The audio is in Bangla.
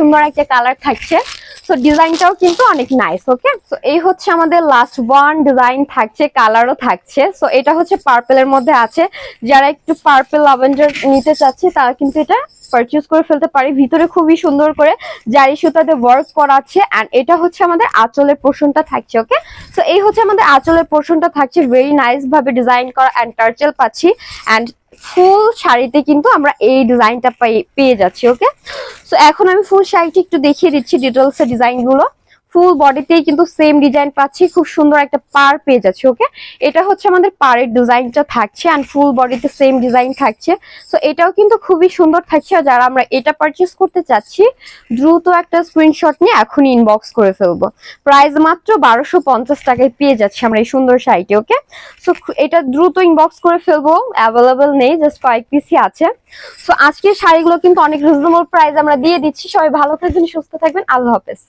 সুন্দর একটা কালার থাকছে। সো ডিজাইনটাও কিন্তু অনেক নাইস ওকে সো এই হচ্ছে আমাদের লাস্ট ওয়ান ডিজাইন থাকছে কালারও থাকছে। সো এটা হচ্ছে পার্পেলের মধ্যে আছে। যারা একটু পার্পেল লাভেন্ডার নিতে চাচ্ছে, তারা কিন্তু এটা পারচেজ করে ফেলতে পারি। ভিতরে খুবই সুন্দর করে জারি সুতাতে ওয়ার্ক করা আছে। অ্যান্ড এটা হচ্ছে আমাদের আঁচলের পোর্শনটা থাকছে ওকে সো এই হচ্ছে আমাদের আঁচলের পোর্শনটা থাকছে। ভেরি নাইস ভাবে ডিজাইন করা অ্যান্ড টার্চেল পাচ্ছি। অ্যান্ড ফুল শাড়িতে কিন্তু আমরা এই ডিজাইনটা পেয়ে যাচ্ছি ওকে সো এখন আমি ফুল শাড়িটি একটু দেখিয়ে দিচ্ছি ডিটেলসের ডিজাইনগুলো। ফুল বডিতেই কিন্তু সেম ডিজাইন পাচ্ছি, খুব সুন্দর একটা পার পেয়ে যাচ্ছে, ওকে? এটা হচ্ছে আমাদের পাড়ের ডিজাইনটা থাকছে অ্যান্ড ফুল বডিতে সেম ডিজাইন থাকছে। সো এটাও কিন্তু খুবই সুন্দর থাকছে, আর যারা আমরা এটা পারচেস করতে চাচ্ছি, দ্রুত একটা স্ক্রিনশট নিয়ে এখনই ইনবক্স করে ফেলব। প্রাইস মাত্র বারোশো পঞ্চাশ টাকায় পেয়ে যাচ্ছি আমরা এই সুন্দর শাড়িটি, ওকে? সো এটা দ্রুত ইনবক্স করে ফেলব অ্যাভেলেবেল নেই জাস্ট কয়েক পিসই আছে। সো আজকের শাড়িগুলো কিন্তু অনেক রিজনেবল প্রাইস আমরা দিয়ে দিচ্ছি। সবাই ভালো থাকবেন, সুস্থ থাকবেন। আল্লাহ হাফেজ।